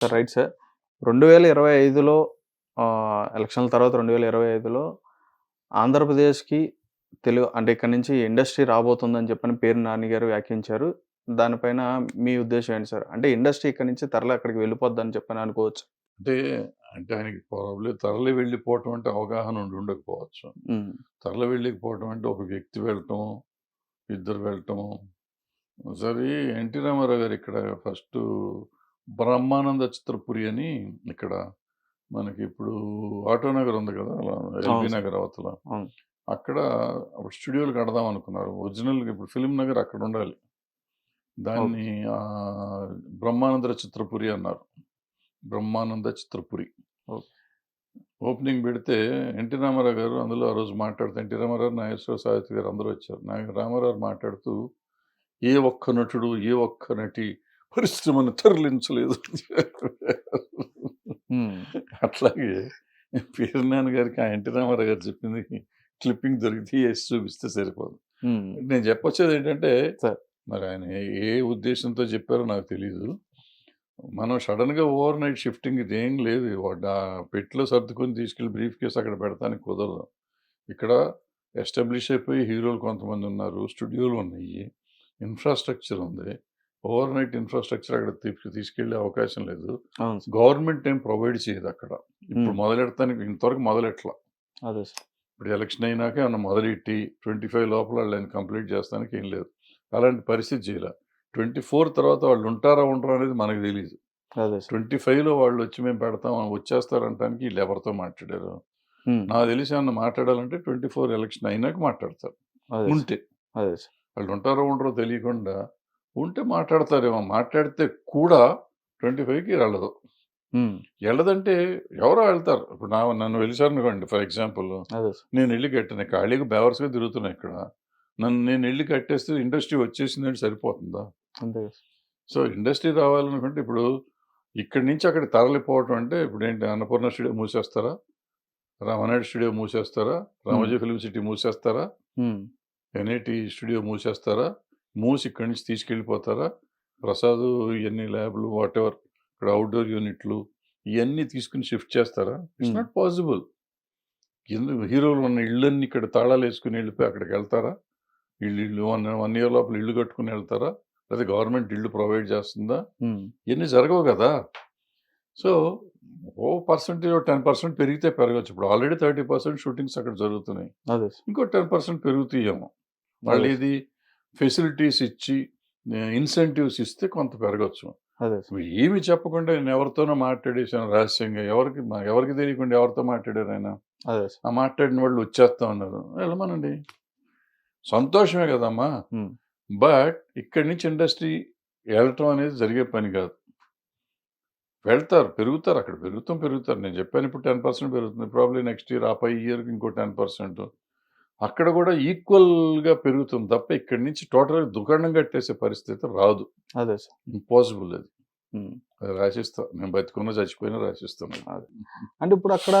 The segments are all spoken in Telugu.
Sir right sir. రెండు వేల ఇరవై ఐదులో ఎలక్షన్ల తర్వాత రెండు వేల ఇరవై ఐదులో ఆంధ్రప్రదేశ్కి తెలుగు అంటే ఇక్కడ నుంచి ఇండస్ట్రీ రాబోతుందని చెప్పని పేరు నాని గారు వ్యాఖ్యించారు దానిపైన మీ ఉద్దేశం ఏంటి సార్? అంటే ఇండస్ట్రీ ఇక్కడ నుంచి తరలి అక్కడికి వెళ్ళిపోద్దని చెప్పని అనుకోవచ్చు. అంటే అంటే ఆయనకి ప్రాబ్లం తరలి వెళ్ళిపోవటం అంటే అవగాహన ఉండి ఉండకపోవచ్చు. తరలి వెళ్ళకపోవటం అంటే ఒక వ్యక్తి వెళ్ళటం ఇద్దరు వెళ్ళటం. సరే ఎన్టీ రామారావు గారు ఇక్కడ ఫస్ట్ బ్రహ్మానంద చిత్రపురి అని ఇక్కడ మనకి ఇప్పుడు ఆటోనగర్ ఉంది కదా ఎల్బీ సార్. నగర్ అవతల. అక్కడ స్టూడియోలు కడదాం అనుకున్నారు. ఒరిజినల్గా ఇప్పుడు ఫిలిం నగర్ అక్కడ ఉండాలి. దాన్ని బ్రహ్మానంద చిత్రపురి అన్నారు. బ్రహ్మానంద చిత్రపురి. ఓపెనింగ్ పెడితే ఎన్టీ రామారావు గారు అందులో ఆ రోజు మాట్లాడుతూ ఎన్టీ రామారావు నాగేశ్వర సాహిత్య గారు అందరూ వచ్చారు. నాగ రామారావు మాట్లాడుతూ ఏ ఒక్క నటుడు ఏ ఒక్క నటి పరిశ్రమను తరలించలేదు. అట్లాగే పేరునాన్న గారికి ఆ ఎన్టీ రామారావు గారు చెప్పింది క్లిప్పింగ్ దొరికితే వేసి చూపిస్తే సరిపోదు. నేను చెప్పొచ్చేది ఏంటంటే. మరి ఆయన ఏ- ఉద్దేశంతో చెప్పారో నాకు తెలియదు మనం సడన్గా ఓవర్ నైట్ షిఫ్టింగ్ ఇది ఏం లేదు. వాడు ఆ పెట్టిలో సర్దుకొని తీసుకెళ్ళి బ్రీఫ్ కేసు అక్కడ పెడతానికి కుదరదు. ఇక్కడ ఎస్టాబ్లిష్ అయిపోయి హీరోలు కొంతమంది ఉన్నారు. స్టూడియోలు ఉన్నాయి. ఇన్ఫ్రాస్ట్రక్చర్ ఉంది. ఓవర్ నైట్ ఇన్ఫ్రాస్ట్రక్చర్ అక్కడ తీసుకెళ్ళే అవకాశం లేదు. గవర్నమెంట్ ఏం ప్రొవైడ్ చేయదు అక్కడ. ఇప్పుడు మొదలెడతానికి ఇంతవరకు మొదలెట్లా. అదే ఇప్పుడు ఎలక్షన్ అయినాక ఏమన్నా మొదలెట్టి ట్వంటీ ఫైవ్ లోపల వాళ్ళని కంప్లీట్ చేస్తానికి ఏం లేదు. అలాంటి పరిస్థితి చేయాలి. ట్వంటీ ఫోర్ తర్వాత వాళ్ళు ఉంటారా ఉండరా అనేది మనకు తెలియదు ట్వంటీ ఫైవ్లో వాళ్ళు వచ్చి మేము పెడతాం వచ్చేస్తారంటానికి వీళ్ళు ఎవరితో మాట్లాడారు? నాకు తెలిసి ఏమన్నా మాట్లాడాలంటే ట్వంటీ ఫోర్ ఎలక్షన్ అయినాక మాట్లాడతారు. ఉంటే. వాళ్ళు ఉంటారో ఉండరో తెలియకుండా ఉంటే మాట్లాడతారేమో. మాట్లాడితే కూడా ట్వంటీ ఫైవ్కి వెళ్ళదు. వెళ్ళదంటే ఎవరో వెళ్తారు. ఇప్పుడు నా నన్ను వెలిసారు అనుకోండి ఫర్ ఎగ్జాంపుల్ నేను ఇల్లు కట్టాను ఖాళీగా బెవర్స్గా తిరుగుతున్నా ఇక్కడ. నన్ను నేను ఇల్లు కట్టేస్తే ఇండస్ట్రీ వచ్చేసిందంటే సరిపోతుందా. సో ఇండస్ట్రీ రావాలనుకుంటే ఇప్పుడు ఇక్కడి నుంచి అక్కడ తరలిపోవటం అంటే ఇప్పుడు ఏంటి అన్నపూర్ణ స్టూడియో మూసేస్తారా? రామనాయుడు స్టూడియో మూసేస్తారా? రామోజీ ఫిలిం సిటీ మూసేస్తారా? ఎన్ఐటి స్టూడియో మూసేస్తారా? మూసి ఇక్కడి నుంచి తీసుకెళ్ళిపోతారా? ప్రసాద్ ఇవన్నీ ల్యాబ్లు వాట్ ఎవర్ ఇక్కడ అవుట్డోర్ యూనిట్లు ఇవన్నీ తీసుకుని షిఫ్ట్ చేస్తారా? ఇట్స్. Not possible. ఎందుకు హీరోలు ఉన్న ఇళ్ళన్నీ ఇక్కడ తాళాలు వేసుకుని వెళ్ళిపోయి అక్కడికి వెళ్తారా? ఇల్లు ఇల్లు వన్ వన్ ఇయర్ లోపల ఇల్లు కట్టుకుని వెళ్తారా? లేదా గవర్నమెంట్ ఇల్లు ప్రొవైడ్ చేస్తుందా? ఇవన్నీ జరగవు కదా. సో ఓ పర్సెంటేజ్ టెన్ పర్సెంట్ పెరిగితే పెరగచ్చు. ఇప్పుడు ఆల్రెడీ థర్టీ పర్సెంట్ షూటింగ్స్ అక్కడ జరుగుతున్నాయి. ఇంకో టెన్ పర్సెంట్ పెరుగుతాయేమో. మళ్ళీ ఇది ఫెసిలిటీస్ ఇచ్చి ఇన్సెంటివ్స్ ఇస్తే కొంత పెరగచ్చు. ఏమి చెప్పకుండా నేను ఎవరితోనో మాట్లాడేసాను రహస్యంగా. ఎవరికి ఎవరికి తెలియకుండా ఎవరితో మాట్లాడారు ఆయన? ఆ మాట్లాడిన వాళ్ళు వచ్చేస్తా ఉన్నారు. వెళ్ళమనండి. సంతోషమే కదమ్మా. బట్ ఇక్కడి నుంచి ఇండస్ట్రీ వెళ్ళటం అనేది జరిగే పని కాదు. వెళ్తారు పెరుగుతారు అక్కడ పెరుగుతాం పెరుగుతారు. నేను చెప్పాను ఇప్పుడు టెన్ పర్సెంట్ పెరుగుతుంది. ప్రాబ్లీ నెక్స్ట్ ఇయర్ ఆ పై ఇయర్కి ఇంకో టెన్ పర్సెంట్. అక్కడ కూడా ఈక్వల్గా పెరుగుతుంది తప్ప ఇక్కడి నుంచి టోటల్గా దుకాణం కట్టేసే పరిస్థితి రాదు. అదే సార్. ఇంపాసిబుల్ అది. రాసిస్తా నేను బతికున్నా చచ్చిపోయినా రాసిస్తాను. అంటే ఇప్పుడు అక్కడ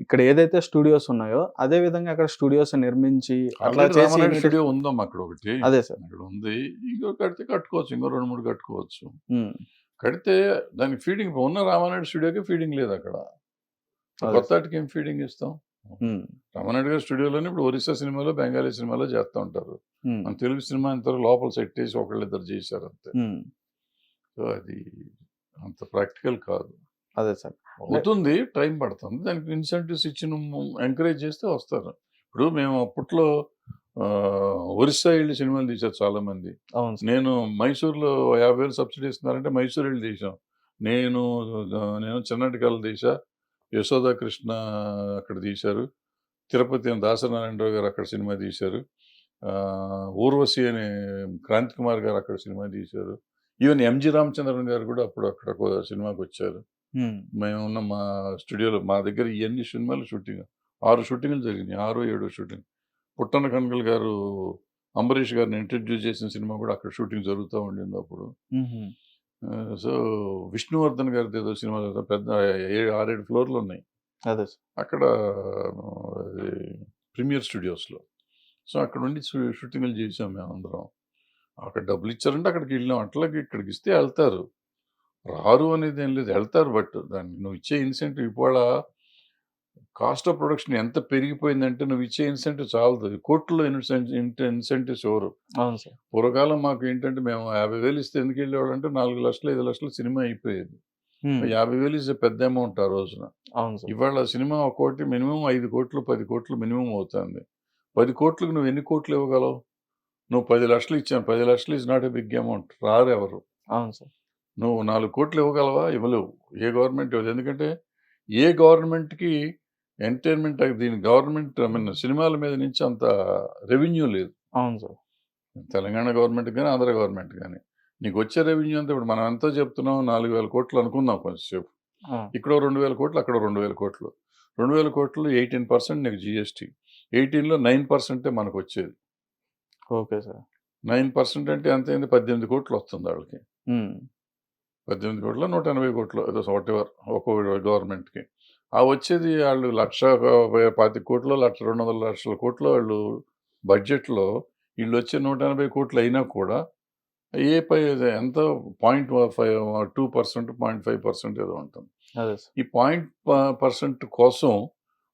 ఇక్కడ ఏదైతే స్టూడియోస్ ఉన్నాయో అదే విధంగా అక్కడ స్టూడియోస్ నిర్మించి అట్లా చేసి స్టూడియో ఉందమ్మా అక్కడ ఒకటి. అదే సార్. అక్కడ ఉంది. ఇంకో కడితే కట్టుకోవచ్చు ఇంకో రెండు మూడు కట్టుకోవచ్చు. కడితే దానికి ఫీడింగ్ ఉన్న రామానాయుడు స్టూడియోకి ఫీడింగ్ లేదు అక్కడ. కొత్త ఏం ఫీడింగ్ ఇస్తాం? రామానాయుడు గారి స్టూడియోలోనే ఇప్పుడు ఒరిస్సా సినిమాలో బెంగాలీ సినిమాలో చేస్తూ ఉంటారు. మన తెలుగు సినిమా ఇంత లోపల సెట్ చేసి ఒకళ్ళిద్దరు చేశారు అంతే. సో అది అంత ప్రాక్టికల్ కాదు. అదే సార్. అవుతుంది టైం పడుతుంది. దానికి ఇన్సెంటివ్స్ ఇచ్చి ఎంకరేజ్ చేస్తే వస్తారు. ఇప్పుడు మేము అప్పట్లో ఒరిస్సా వెళ్ళి సినిమాలు తీశారు చాలా మంది నేను మైసూర్లో యాభై వేలు సబ్సిడీ ఇస్తున్నారంటే మైసూర్ వెళ్ళి తీసాం నేను నేను చిన్నటికల్ తీసా యశోదా కృష్ణ అక్కడ తీశారు. తిరుపతి అని దాసనారాయణరావు గారు అక్కడ సినిమా తీశారు. ఊర్వశి అనే క్రాంతి కుమార్ గారు అక్కడ సినిమా తీశారు. ఈవెన్ ఎంజి రామచంద్రన్ గారు కూడా అప్పుడు అక్కడ సినిమాకి వచ్చారు. మేము ఉన్న మా స్టూడియోలో మా దగ్గర ఇవన్నీ సినిమాలు షూటింగ్ ఆరు షూటింగ్లు జరిగినాయి. ఆరు ఏడు షూటింగ్. పుట్టన కనకల్ గారు అంబరీష్ గారిని ఇంట్రడ్యూస్ చేసిన సినిమా కూడా అక్కడ షూటింగ్ జరుగుతూ ఉండింది అప్పుడు. సో విష్ణువర్ధన్ గారిది ఏదో సినిమా పెద్ద ఆరేడు ఫ్లోర్లు ఉన్నాయి. అదే అక్కడ ప్రీమియర్ స్టూడియోస్లో. సో అక్కడ ఉండి షూటింగ్లు చేసాం మేము అందరం అక్కడ డబ్బులు ఇచ్చారంటే అక్కడికి వెళ్ళాం అట్లాగే ఇక్కడికి ఇస్తే వెళ్తారు. రారు అనేది ఏం లేదు. వెళ్తారు బట్ దానికి నువ్వు ఇచ్చే ఇన్సెంటివ్ ఇవాళ కాస్ట్ ఆఫ్ ప్రొడక్షన్ ఎంత పెరిగిపోయిందంటే నువ్వు ఇచ్చే ఇన్సెంటివ్ చాలదు. కోట్లు ఇన్సెంటివ్స్ ఎవరు? అవును సార్. పూర్వకాలం మాకు ఏంటంటే మేము యాభై వేలు ఇస్తే ఎందుకు వెళ్ళేవాడు అంటే నాలుగు లక్షలు ఐదు లక్షలు సినిమా అయిపోయేది. యాభై వేలు ఇస్తే పెద్ద అమౌంట్ ఆ రోజున. అవును ఇవాళ సినిమా ఒక కోటి మినిమం ఐదు కోట్లు పది కోట్లు మినిమం అవుతుంది. పది కోట్లకు నువ్వు ఎన్ని కోట్లు ఇవ్వగలవు? నువ్వు పది లక్షలు ఇచ్చాను పది లక్షలు is not a big amount. రారు ఎవరు? అవును సార్. నువ్వు నాలుగు కోట్లు ఇవ్వగలవా? ఇవ్వలేవు. ఏ గవర్నమెంట్ ఇవ్వదు. ఎందుకంటే ఏ గవర్నమెంట్కి ఎంటర్టైన్మెంట్ దీని గవర్నమెంట్ ఐ మీన్ సినిమాల మీద నుంచి అంత రెవెన్యూ లేదు. అవును సార్. తెలంగాణ గవర్నమెంట్ కానీ ఆంధ్ర గవర్నమెంట్ కానీ. నీకు వచ్చే రెవెన్యూ అంతా ఇప్పుడు మనం ఎంతో చెప్తున్నాం నాలుగు వేల కోట్లు అనుకుందాం కొంచెంసేపు ఇక్కడ రెండు వేల కోట్లు అక్కడ రెండు వేల కోట్లు. రెండు వేల కోట్లు ఎయిటీన్ పర్సెంట్ నీకు జిఎస్టీ ఎయిటీన్లో నైన్ పర్సెంటే మనకు వచ్చేది. Okay sir. నైన్ పర్సెంట్ అంటే ఎంత అయింది? పద్దెనిమిది కోట్లు వస్తుంది వాళ్ళకి. పద్దెనిమిది కోట్ల నూట ఎనభై కోట్లు ఏదో వాట్ ఎవర్ ఒక్కో గవర్నమెంట్కి. ఆ వచ్చేది వాళ్ళు లక్ష పాతి కోట్లు లక్ష రెండు వందల లక్షల కోట్లు వాళ్ళు బడ్జెట్లో వీళ్ళు వచ్చే నూట ఎనభై కోట్లు అయినా కూడా ఏ పై ఎంత point five two percent point five percent ఏదో ఉంటుంది. అదే సార్. ఈ పాయింట్ పర్సెంట్ కోసం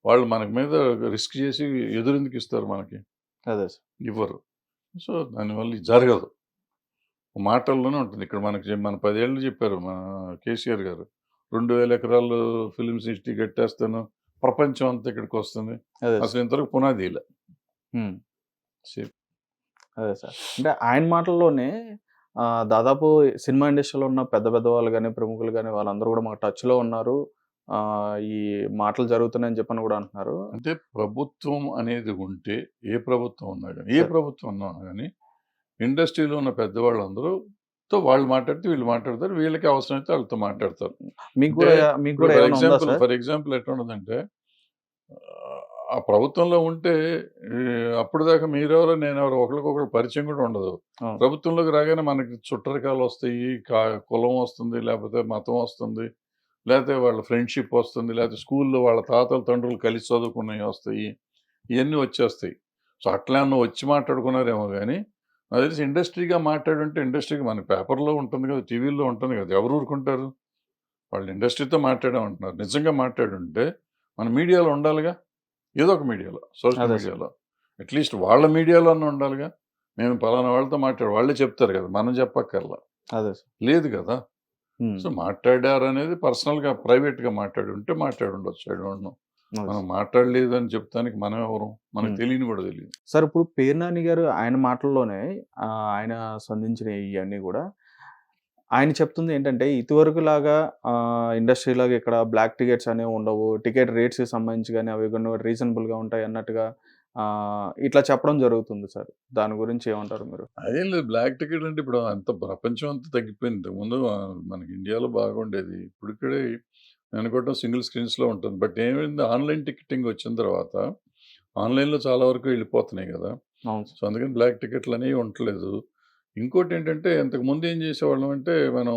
వాళ్ళు మనకి మీద రిస్క్ చేసి ఎదురెందుకు ఇస్తారు మనకి? అదే సార్. ఇవ్వరు. సో దానివల్ల జరగదు. మాటల్లోనే ఉంటుంది. ఇక్కడ మనకి మన పదేళ్ళు చెప్పారు మన కేసీఆర్ గారు. రెండు వేల ఎకరాలు ఫిలిం సిటీ కట్టేస్తాను. ప్రపంచం అంతా ఇక్కడికి వస్తుంది. అసలు ఇంతవరకు పునాది ఇలా. అదే సార్. అంటే ఆయన మాటల్లోనే దాదాపు సినిమా ఇండస్ట్రీలో ఉన్న పెద్ద పెద్ద వాళ్ళు కానీ ప్రముఖులు కానీ వాళ్ళందరూ కూడా మాకు టచ్లో ఉన్నారు. ఈ మాటలు జరుగుతున్నాయని చెప్పని కూడా అంటున్నారు. అంటే ప్రభుత్వం అనేది ఉంటే ఏ ప్రభుత్వం ఉన్నా కానీ ఏ. ప్రభుత్వం ఉన్నా కానీ ఇండస్ట్రీలో ఉన్న పెద్దవాళ్ళందరూ తో వాళ్ళు మాట్లాడితే వీళ్ళు మాట్లాడతారు. వీళ్ళకి అవసరమైతే వాళ్ళతో మాట్లాడతారు. మీకు ఫర్ ఎగ్జాంపుల్ ఫర్ ఎగ్జాంపుల్ ఎట్లా ఆ ప్రభుత్వంలో ఉంటే అప్పుడు దాకా మీరెవరో నేనెవరో ఒకరికొకరు పరిచయం కూడా ఉండదు. ప్రభుత్వంలోకి రాగానే మనకి చుట్టరికాలు వస్తాయి కా- కులం వస్తుంది లేకపోతే మతం వస్తుంది లేకపోతే వాళ్ళ ఫ్రెండ్షిప్ వస్తుంది లేకపోతే స్కూల్లో వాళ్ళ తాతల తండ్రులు కలిసి చదువుకున్నవి వస్తాయి ఇవన్నీ వచ్చేస్తాయి. సో అట్లా అన్న వచ్చి మాట్లాడుకున్నారేమో కానీ నాకు తెలిసి ఇండస్ట్రీగా మాట్లాడుంటే ఇండస్ట్రీకి మన పేపర్లో ఉంటుంది కదా టీవీలో ఉంటుంది కదా ఎవరు ఊరుకుంటారు? వాళ్ళు ఇండస్ట్రీతో మాట్లాడామంటున్నారు. నిజంగా మాట్లాడుంటే మన మీడియాలో ఉండాలిగా? ఏదో ఒక మీడియాలో సోషల్. మీడియాలో. అట్లీస్ట్ వాళ్ళ మీడియాలో అన్న ఉండాలిగా? మేము పలానా వాళ్ళతో మాట్లాడు వాళ్ళే చెప్తారు కదా మనం చెప్పక్కర్లా. అదే లేదు కదా. సో మాట్లాడారు అనేది పర్సనల్గా ప్రైవేట్గా మాట్లాడి ఉంటే మాట్లాడి ఉండొచ్చు ఐ డోంట్ నో. మనం. మాట్లాడలేదు అని చెప్తానికి మనం ఎవరు? మనకు Hmm. తెలియని కూడా తెలియదు. సార్ ఇప్పుడు పేర్నాని గారు ఆయన మాటల్లోనే ఆయన సంధించిన ఇవన్నీ కూడా ఆయన చెప్తుంది ఏంటంటే ఇదివరకు లాగా ఇండస్ట్రీ లాగా ఇక్కడ బ్లాక్ టికెట్స్ అనేవి ఉండవు. టికెట్ రేట్స్కి సంబంధించి కానీ అవి కొన్ని రీజనబుల్గా ఉంటాయి అన్నట్టుగా ఆ, ఇట్లా చెప్పడం జరుగుతుంది సార్. దాని గురించి ఏమంటారు మీరు? అదేం లేదు. బ్లాక్ టికెట్ అంటే ఇప్పుడు అంత ప్రపంచం అంతా తగ్గిపోయింది. ముందు మనకి ఇండియాలో బాగుండేది. ఇప్పుడు ఇక్కడే అనుకోవటం సింగిల్ స్క్రీన్స్లో ఉంటుంది. బట్ ఏమైంది? ఆన్లైన్ టికెటింగ్ వచ్చిన తర్వాత ఆన్లైన్లో చాలా వరకు వెళ్ళిపోతున్నాయి కదా! సో అందుకని బ్లాక్ టికెట్లు అనేవి ఉండట్లేదు. ఇంకోటి ఏంటంటే ఇంతకు ముందు ఏం చేసేవాళ్ళం అంటే మనం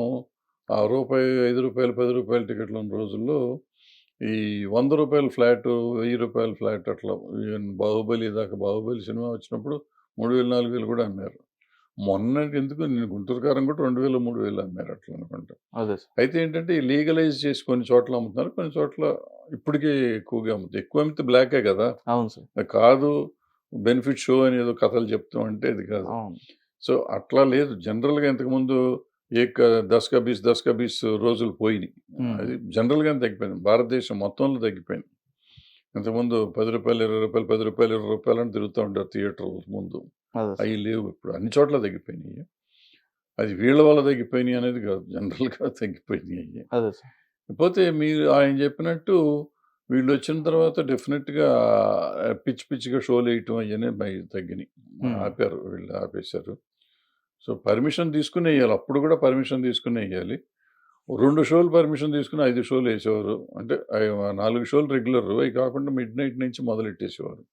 ఆ రూపాయి ఐదు రూపాయలు పది రూపాయల టికెట్లు ఉన్న రోజుల్లో ఈ వంద రూపాయల ఫ్లాట్ వెయ్యి రూపాయల ఫ్లాట్ అట్లా బాహుబలి దాకా బాహుబలి సినిమా వచ్చినప్పుడు మూడు వేలు నాలుగు వేలు కూడా అమ్మారు. మొన్న ఎందుకు నేను గుంటూరు కారం కూడా రెండు వేలు మూడు వేలు అమ్మారు అట్లా అనుకుంటా. అదే సార్. అయితే ఏంటంటే ఈ లీగలైజ్ చేసి కొన్ని చోట్ల అమ్ముతున్నారు కొన్ని చోట్ల ఇప్పటికే ఎక్కువగా అమ్ముతారు. ఎక్కువ అమ్మితే బ్లాకే కదా. అవును సార్. కాదు బెనిఫిట్ షో అని ఏదో కథలు చెప్తాం అంటే అది కాదు. సో అట్లా లేదు. జనరల్గా ఇంతకుముందు ఏ క- దస్ కా బీస్ దస్ కా బీస్ రోజులు పోయినాయి. అది జనరల్గానే తగ్గిపోయింది? భారతదేశం మొత్తంలో తగ్గిపోయింది. ఇంతకుముందు పది రూపాయలు ఇరవై రూపాయలు పది రూపాయలు ఇరవై రూపాయలు అని తిరుగుతూ ఉంటారు థియేటర్ ముందు. అవి లేవు ఇప్పుడు. అన్ని చోట్ల తగ్గిపోయినాయి. అది వీళ్ళ వల్ల తగ్గిపోయినాయి అనేది కాదు. జనరల్గా తగ్గిపోయినాయి పోతే మీరు ఆయన చెప్పినట్టు వీళ్ళు వచ్చిన తర్వాత డెఫినెట్గా పిచ్చి పిచ్చిగా షోలు వేయటం అవన్నీ బయ తగ్గినాయి. ఆపారు. వీళ్ళు ఆపేశారు. సో పర్మిషన్ తీసుకుని వేయాలి. అప్పుడు కూడా పర్మిషన్ తీసుకుని వేయాలి. రెండు షోలు పర్మిషన్ తీసుకుని ఐదు షోలు వేసేవారు. అంటే నాలుగు షోలు రెగ్యులర్. అవి కాకుండా మిడ్ నైట్ నుంచి మొదలెట్టేసేవారు.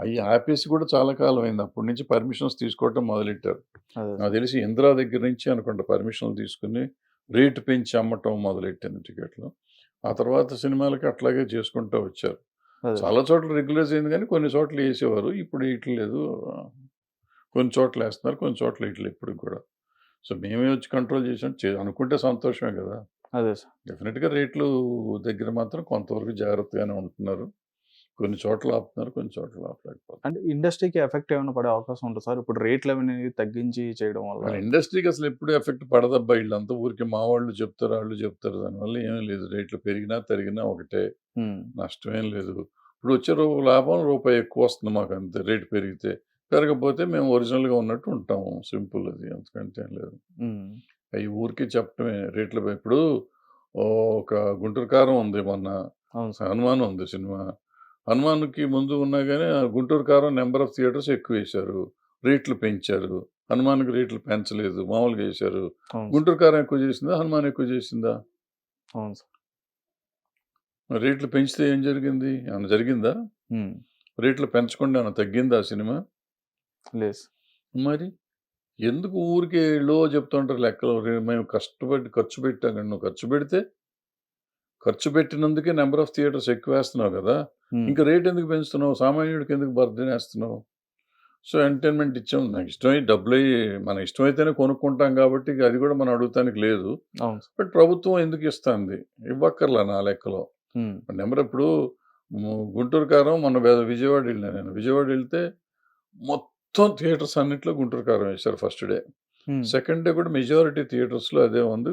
అవి ఆపేసి కూడా చాలా కాలం అయింది అప్పటి నుంచి పర్మిషన్స్ తీసుకోవటం మొదలెట్టారు. నాకు తెలిసి ఇందిరా దగ్గర నుంచి అనుకుంటా పర్మిషన్లు తీసుకుని రేటు పెంచి అమ్మటం మొదలెట్టింది టికెట్లు. ఆ తర్వాత సినిమాలకి అట్లాగే చేసుకుంటూ వచ్చారు. చాలా చోట్ల రెగ్యులైజ్ అయింది కానీ కొన్ని చోట్ల వేసేవారు. ఇప్పుడు వేయట్లేదు కొన్ని చోట్ల వేస్తున్నారు కొన్ని చోట్ల వేయట్లేదు ఇప్పుడు కూడా. సో మేమే వచ్చి కంట్రోల్ చేసాం. అనుకుంటే సంతోషమే కదా. అదే సార్. డెఫినెట్గా రేట్లు దగ్గర మాత్రం కొంతవరకు జాగ్రత్తగానే ఉంటున్నారు. కొన్ని చోట్ల ఆపుతున్నారు కొన్ని చోట్ల ఆపలేకపోతున్నారు. అంటే ఇండస్ట్రీకి ఎఫెక్ట్ ఏమైనా పడే అవకాశం ఉంటుంది సార్? ఇప్పుడు రేట్లు అనేది తగ్గించి చేయడం వల్ల. ఇండస్ట్రీకి అసలు ఎప్పుడు ఎఫెక్ట్ పడదబ్బా వీళ్ళంతా? ఊరికి మా వాళ్ళు చెప్తారు వాళ్ళు చెప్తారు. దానివల్ల ఏమీ లేదు. రేట్లు పెరిగినా తరిగినా ఒకటే. నష్టమేం లేదు. ఇప్పుడు వచ్చే రూ లాభం రూపాయి ఎక్కువ వస్తుంది మాకు అంతే. రేటు పెరిగితే. పెరగకపోతే మేము ఒరిజినల్గా ఉన్నట్టు ఉంటాము. సింపుల్ అది. అంతకంటే ఏం లేదు. అవి ఊరికే చెప్పడమే రేట్లు ఇప్పుడు ఒక గుంటూరు కారం ఉంది మొన్న. హనుమాన్ ఉంది సినిమా. హనుమాన్కి ముందు ఉన్నా కానీ ఆ గుంటూరు కారం నెంబర్ ఆఫ్ థియేటర్స్ ఎక్కువ వేశారు రేట్లు పెంచారు. హనుమాన్కి రేట్లు పెంచలేదు. మామూలుగా వేశారు గుంటూరు కారం ఎక్కువ చేసిందా? హనుమాన్ ఎక్కువ చేసిందా? అవును సార్. రేట్లు పెంచితే ఏం జరిగింది? ఏమైనా జరిగిందా? రేట్లు పెంచకుండా ఏమైనా తగ్గిందా ఆ సినిమా? లేదు. మరి ఎందుకు ఊరికే లో చెప్తుంటారు లెక్కలు? మేము కష్టపడి ఖర్చు పెట్టాం కానీ నువ్వు ఖర్చు పెడితే ఖర్చు పెట్టినందుకే నెంబర్ ఆఫ్ థియేటర్స్ ఎక్కువ వేస్తున్నావు కదా ఇంకా రేట్ ఎందుకు పెంచుతున్నావు? సామాన్యుడికి ఎందుకు బర్త్డే వేస్తున్నావు? సో ఎంటర్టైన్మెంట్ ఇచ్చాం. నాకు ఇష్టమై డబ్బులు అయ్యి మన ఇష్టమైతేనే కొనుక్కుంటాం కాబట్టి అది కూడా మనం అడుగుతానికి లేదు. బట్ ప్రభుత్వం ఎందుకు ఇస్తుంది? ఇవ్వక్కర్లా నా లెక్కలో. నెంబర్ ఇప్పుడు గుంటూరు కారం మొన్న వే- విజయవాడ వెళ్ళినా నేను. విజయవాడ వెళ్తే మొత్తం థియేటర్స్ అన్నింటిలో గుంటూరు కారం వేశారు ఫస్ట్ డే. సెకండ్ డే కూడా మెజారిటీ థియేటర్స్లో అదే ఉంది.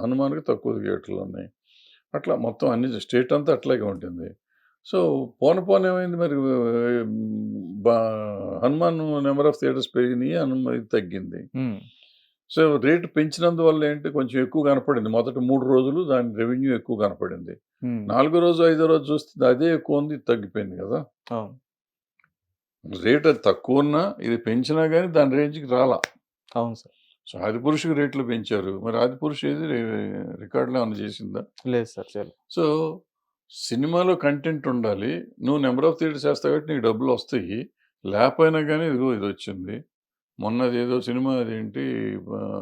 హనుమాన్కి తక్కువ థియేటర్లు ఉన్నాయి. అట్లా మొత్తం అన్ని స్టేట్ అంతా అట్లాగే ఉంటుంది. సో పోన పోన ఏమైంది మరి? బా హనుమాన్ నెంబర్ ఆఫ్ థియేటర్స్ పెరిగినాయి హనుమాన్ తగ్గింది. సో రేటు పెంచినందువల్ల ఏంటి? కొంచెం ఎక్కువ కనపడింది. మొదటి మూడు రోజులు దాని రెవెన్యూ ఎక్కువ కనపడింది. నాలుగో రోజు ఐదో రోజు చూస్తే అదే ఎక్కువ ఉంది ఇది తగ్గిపోయింది కదా. రేట్ అది తక్కువ ఉన్నా ఇది పెంచినా కానీ దాని రేంజ్కి రాలా. అవును సార్. సో ఆది పురుషుకి రేట్లు పెంచారు. మరి ఆది పురుషు ఏది రికార్డులో ఏమైనా చేసిందా? లేదు సార్ చేయలేదు. సో సినిమాలో కంటెంట్ ఉండాలి. నువ్వు నెంబర్ ఆఫ్ థియేటర్స్ చేస్తావు కాబట్టి నీకు డబ్బులు వస్తాయి. లేకపోయినా కానీ ఇదిగో ఇది వచ్చింది. మొన్నది ఏదో సినిమా అదేంటి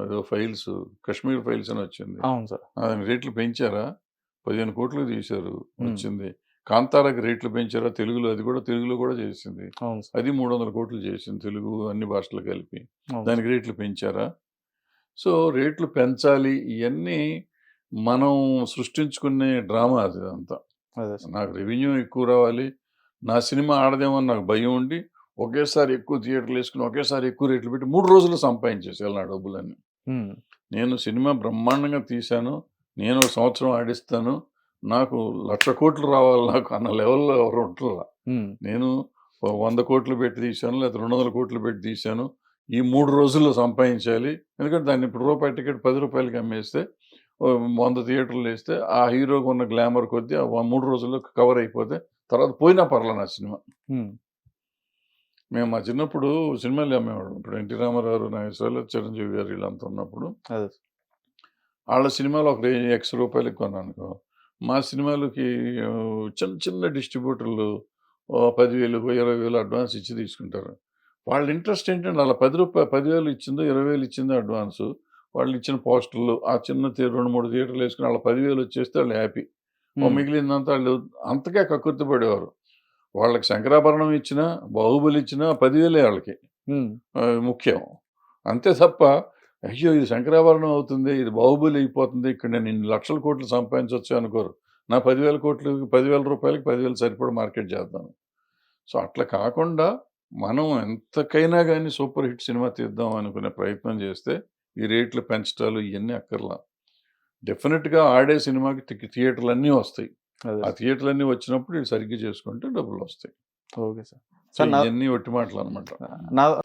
ఏదో ఫైల్స్ కాశ్మీర్ ఫైల్స్ అని వచ్చింది. అవును సార్. దాని రేట్లు పెంచారా? పదిహేను కోట్లు తీశారు. వచ్చింది. కాంతారాకి రేట్లు పెంచారా? తెలుగులో అది కూడా తెలుగులో కూడా చేసింది. అది మూడు వందల కోట్లు చేసింది తెలుగు అన్ని భాషలు కలిపి. దానికి రేట్లు పెంచారా? సో రేట్లు పెంచాలి ఇవన్నీ మనం సృష్టించుకునే డ్రామా అది అంతా అదే సార్. నాకు రెవెన్యూ ఎక్కువ రావాలి నా సినిమా ఆడదేమని నాకు భయం ఉండి ఒకేసారి ఎక్కువ థియేటర్లు వేసుకుని ఒకేసారి ఎక్కువ రేట్లు పెట్టి మూడు రోజులు సంపాదించేసేయాలి నా డబ్బులన్నీ. ఉమ్, నేను సినిమా బ్రహ్మాండంగా తీశాను నేను ఒక సంవత్సరం ఆడిస్తాను నాకు లక్ష కోట్లు రావాలి నాకు అన్న లెవెల్లో ఎవరు ఉంటున్నా ఉమ్, నేను ఓ వంద కోట్లు పెట్టి తీశాను లేదా రెండు వందల కోట్లు పెట్టి తీశాను ఈ మూడు రోజుల్లో సంపాదించాలి. ఎందుకంటే దాన్ని ఇప్పుడు రూపాయి టికెట్ పది రూపాయలకి అమ్మేస్తే వంద థియేటర్లు వేస్తే ఆ హీరోకి ఉన్న గ్లామర్ కొద్దీ ఆ మూడు రోజుల్లో కవర్ అయిపోతే తర్వాత పోయినా పర్లే నా సినిమా. మేము మా చిన్నప్పుడు సినిమాలు అమ్మేవాడు ఇప్పుడు ఎన్టీ రామారావు నాగేశ్వరరావు చిరంజీవి గారు వీళ్ళంతా ఉన్నప్పుడు. వాళ్ళ సినిమాలు ఒక ఎక్స్ రూపాయలకి కొన్నానుకో మా సినిమాలకి చిన్న చిన్న డిస్ట్రిబ్యూటర్లు పదివేలు ఇరవై వేలు అడ్వాన్స్ ఇచ్చి తీసుకుంటారు. వాళ్ళ ఇంట్రెస్ట్ ఏంటంటే అలా పది రూపాయలు పదివేలు ఇచ్చిందో ఇరవై వేలు ఇచ్చిందో అడ్వాన్స్ వాళ్ళు ఇచ్చిన పోస్టర్లు ఆ చిన్న రెండు మూడు థియేటర్లు వేసుకుని వాళ్ళ పదివేలు వచ్చేస్తే వాళ్ళు హ్యాపీ. మిగిలిందంతా వాళ్ళు అంతగా కక్కుర్తి పడేవారు. వాళ్ళకి శంకరాభరణం ఇచ్చినా బాహుబలి ఇచ్చినా పదివేలే వాళ్ళకి. ముఖ్యం. అంతే తప్ప అయ్యో ఇది శంకరాభరణం అవుతుంది ఇది బాహుబలి అయిపోతుంది ఇక్కడ నేను ఇన్ని లక్షల కోట్లు సంపాదించవచ్చు అనుకోరు. నా పదివేల కోట్లు పదివేల రూపాయలకి పదివేలు సరిపడా మార్కెట్ చేద్దాం సో అట్లా కాకుండా మనం ఎంతకైనా కానీ సూపర్ హిట్ సినిమా తీద్దాం అనుకునే ప్రయత్నం చేస్తే ఈ రేట్లు పెంచడాలు ఇవన్నీ అక్కర్లా. డెఫినెట్గా ఆడే సినిమాకి థియేటర్లు అన్నీ వస్తాయి. ఆ సార్. థియేటర్లు అన్నీ వచ్చినప్పుడు ఇది సరిగ్గా చేసుకుంటే డబ్బులు వస్తాయి. Okay sir. ఇవన్నీ ఒట్టి మాటలు అనమాట. నా